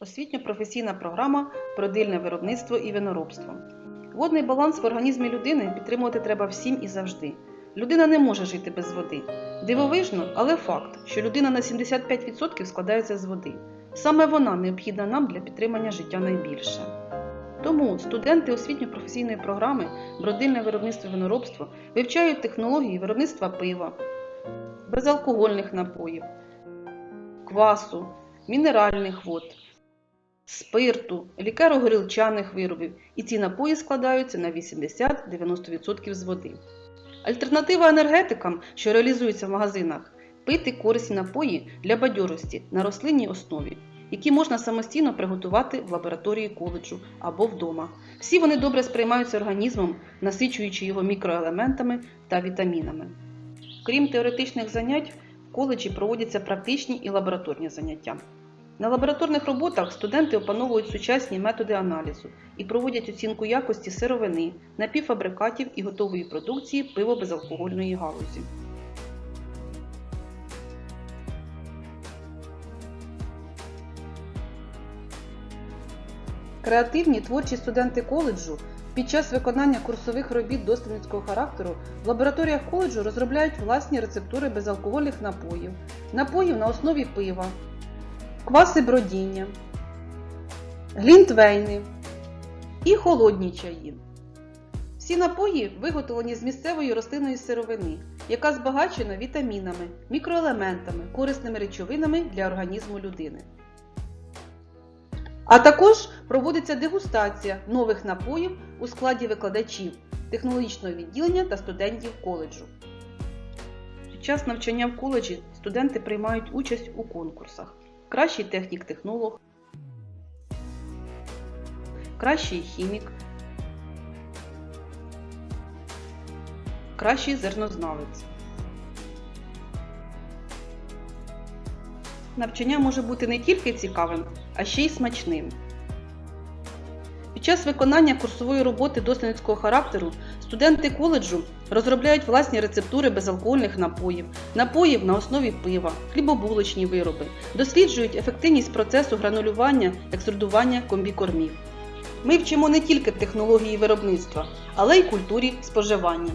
Освітньо-професійна програма Продильне виробництво і виноробство. Водний баланс в організмі людини підтримувати треба всім і завжди. Людина не може жити без води. Дивовижно, але факт, що людина на 75% складається з води. Саме вона необхідна нам для підтримання життя найбільше. Тому студенти освітньо-професійної програми Бродильне виробництво і виноробство вивчають технології виробництва пива, безалкогольних напоїв, квасу, мінеральних вод, спирту, лікеро-горілчаних виробів, і ці напої складаються на 80-90% з води. Альтернатива енергетикам, що реалізуються в магазинах, пити корисні напої для бадьорості на рослинній основі, які можна самостійно приготувати в лабораторії коледжу або вдома. Всі вони добре сприймаються організмом, насичуючи його мікроелементами та вітамінами. Крім теоретичних занять, в коледжі проводяться практичні і лабораторні заняття. На лабораторних роботах студенти опановують сучасні методи аналізу і проводять оцінку якості сировини, напівфабрикатів і готової продукції пиво-безалкогольної галузі. Креативні творчі студенти коледжу під час виконання курсових робіт дослідницького характеру в лабораторіях коледжу розробляють власні рецептури безалкогольних напоїв, напоїв на основі пива, кваси бродіння, глінтвейни і холодні чаї. Всі напої виготовлені з місцевої рослинної сировини, яка збагачена вітамінами, мікроелементами, корисними речовинами для організму людини. А також проводиться дегустація нових напоїв у складі викладачів технологічного відділення та студентів коледжу. Під час навчання в коледжі студенти приймають участь у конкурсах. Кращий технік-технолог, кращий хімік, кращий зернознавець. Навчання може бути не тільки цікавим, а ще й смачним. Під час виконання курсової роботи дослідницького характеру студенти коледжу розробляють власні рецептури безалкогольних напоїв, напоїв на основі пива, хлібобулочні вироби, досліджують ефективність процесу гранулювання, екструдування комбікормів. Ми вчимо не тільки технології виробництва, але й культурі споживання.